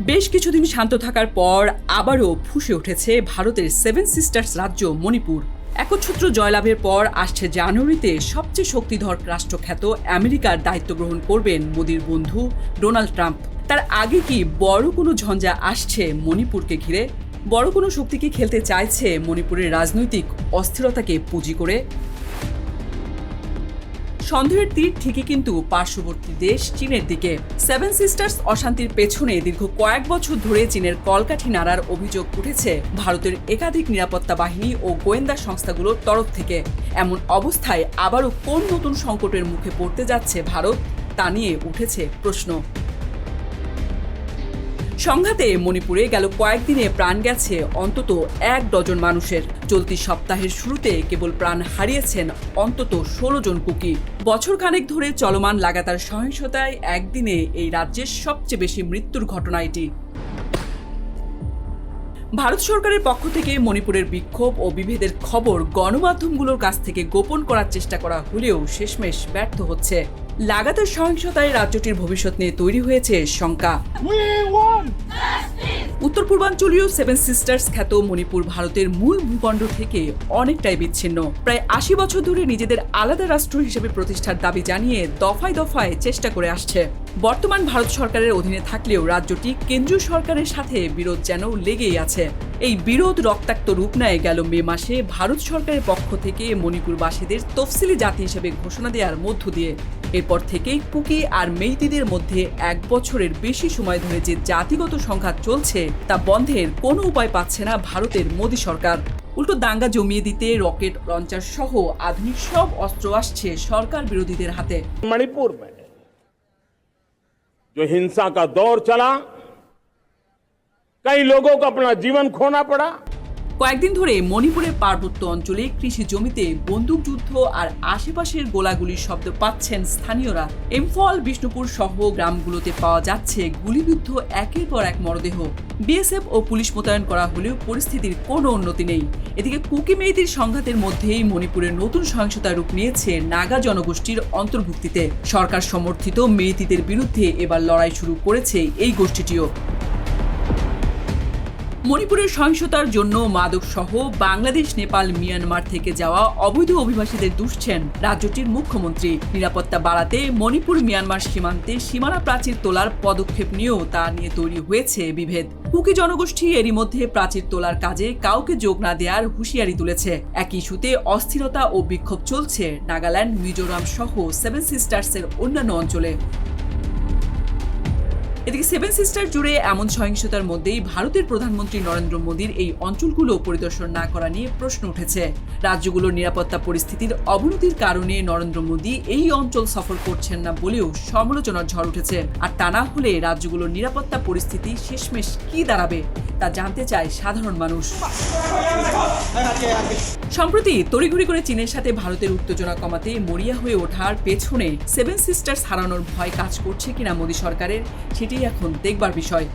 বেশ কিছুদিন শান্ত থাকার পর আবারও ফুসে উঠেছে ভারতের সেভেন সিস্টার্স রাজ্য মণিপুর। একচ্ছত্র জয়লাভের পর আসছে জানুয়ারিতে সবচেয়ে শক্তিধর রাষ্ট্রখ্যাত আমেরিকার দায়িত্ব গ্রহণ করবেন মোদির বন্ধু ডোনাল্ড ট্রাম্প। তার আগে কি বড় কোনো ঝঞ্ঝা আসছে মণিপুরকে ঘিরে? বড় কোনো শক্তি কি খেলতে চাইছে মণিপুরের রাজনৈতিক অস্থিরতাকে পুঁজি করে? সন্দেহের তীর ঠিকই কিন্তু পার্শ্ববর্তী দেশ চীনের দিকে। সেভেন সিস্টার্স অশান্তির পেছনে দীর্ঘ কয়েক বছর ধরে চীনের কলকাঠি নাড়ার অভিযোগ উঠেছে। ভারতের একাধিক নিরাপত্তা বাহিনী ও গোয়েন্দা সংস্থাগুলোর তরফ থেকে। এমন অবস্থায় আবারও কোন নতুন সংকটের মুখে পড়তে যাচ্ছে ভারত, তা নিয়ে উঠেছে প্রশ্ন। সংঘাতে মণিপুরে গেল কয়েকদিনে প্রাণ গেছে অন্তত এক ডজন মানুষের। চলতি সপ্তাহের শুরুতে কেবল প্রাণ হারিয়েছেন অন্তত ষোলো জন কুকি। বছর খানেক ধরে চলমান লাগাতার সহিংসতায় একদিনে এই রাজ্যের সবচেয়ে বেশি মৃত্যুর ঘটনা এটি। ভারত সরকারের পক্ষ থেকে মণিপুরের বিক্ষোভ ও বিভেদের খবর গণমাধ্যমগুলোর কাছ থেকে গোপন করার চেষ্টা করা হলেও শেষমেশ ব্যর্থ হচ্ছে। লাগাতার সহিংসতায় রাজ্যটির ভবিষ্যৎ নিয়ে তৈরি হয়েছে শঙ্কা। উত্তর পূর্বাঞ্চলীয় সেভেন সিস্টার্স খ্যাত মণিপুর ভারতের মূল ভূখণ্ড থেকে অনেকটাই বিচ্ছিন্ন। প্রায় আশি বছর ধরে নিজেদের আলাদা রাষ্ট্র হিসেবে প্রতিষ্ঠার দাবি জানিয়ে দফায় দফায় চেষ্টা করে আসছে। বর্তমান ভারত সরকারের অধীনে থাকলেও রাজ্যটি কেন্দ্রীয় সরকারের সাথে বিরোধ যেন লেগেই আছে। এই বিরোধ রক্তাক্ত রূপ নেয় গেল মে মাসে ভারত সরকারের পক্ষ থেকে মণিপুরবাসীদের তফসিলি জাতি হিসেবে ঘোষণা দেওয়ার মধ্য দিয়ে। এরপর থেকেই কুকি আর মেইতিদের মধ্যে এক বছরের বেশি সময় ধরে যে জাতিগত সংঘাত চলছে, তা বন্ধের কোনো উপায় পাচ্ছে না ভারতের মোদী সরকার। উল্টো দাঙ্গা জমিয়ে দিতে রকেট লঞ্চার সহ আধুনিক সব অস্ত্র আসছে সরকার বিরোধীদের হাতে। মণিপুর जो हिंसा का दौर चला कई लोगों को अपना जीवन खोना पड़ा। কয়েকদিন ধরে মণিপুরের পার্বত্য অঞ্চলে কৃষি জমিতে বন্দুকযুদ্ধ আর আশেপাশের গোলাগুলির শব্দ পাচ্ছেন স্থানীয়রা। ইম্ফল বিষ্ণুপুর সহ গ্রামগুলোতে পাওয়া যাচ্ছে গুলিবিদ্ধ একের পর এক মরদেহ। বিএসএফ ও পুলিশ মোতায়েন করা হলেও পরিস্থিতির কোনো উন্নতি নেই। এদিকে কুকি মেয়েদের সংঘাতের মধ্যেই মণিপুরের নতুন সহিংসতার রূপ নিয়েছে নাগা জনগোষ্ঠীর অন্তর্ভুক্তিতে। সরকার সমর্থিত মেয়েতিদের বিরুদ্ধে এবার লড়াই শুরু করেছে এই গোষ্ঠীটিও। মণিপুরের সহিংসতার জন্য মাদক সহ বাংলাদেশ, নেপাল, মিয়ানমার থেকে যাওয়া অবৈধ অভিবাসীদের দুষছেন রাজ্যটির মুখ্যমন্ত্রী। নিরাপত্তা বাড়াতে মণিপুর, মিয়ানমার সীমান্তে সীমানা প্রাচীর তোলার পদক্ষেপ নিয়েও তা নিয়ে তৈরি হয়েছে বিভেদ। কুকি জনগোষ্ঠী এরই মধ্যে প্রাচীর তোলার কাজে কাউকে যোগ না দেওয়ার হুঁশিয়ারি তুলেছে। এক ইস্যুতে অস্থিরতা ও বিক্ষোভ চলছে নাগাল্যান্ড, মিজোরাম সহ সেভেন সিস্টার্সের অন্যান্য অঞ্চলে। এদিকে সেভেন সিস্টার জুড়ে এমন সহিংসতার মধ্যেই ভারতের প্রধানমন্ত্রী নরেন্দ্র মোদীর এই অঞ্চলগুলো পরিদর্শন না করা নিয়ে প্রশ্ন উঠেছে। রাজ্যগুলোর নিরাপত্তা পরিস্থিতির অবনতির কারণে নরেন্দ্র মোদী এই অঞ্চল সফর করছেন না বলেও সমালোচনার ঝড় উঠেছে। আর তা না হলে রাজ্যগুলোর নিরাপত্তা পরিস্থিতি শেষমেশ কি দাঁড়াবে, তা জানতে চায় সাধারণ মানুষ। সম্প্রতি তড়িঘড়ি করে চীনের সাথে ভারতের উত্তেজনা কমাতে মরিয়া হয়ে ওঠার পেছনে সেভেন সিস্টার্স হারানোর ভয় কাজ করছে কিনা মোদী সরকারের, সেটি এখন দেখবার বিষয়।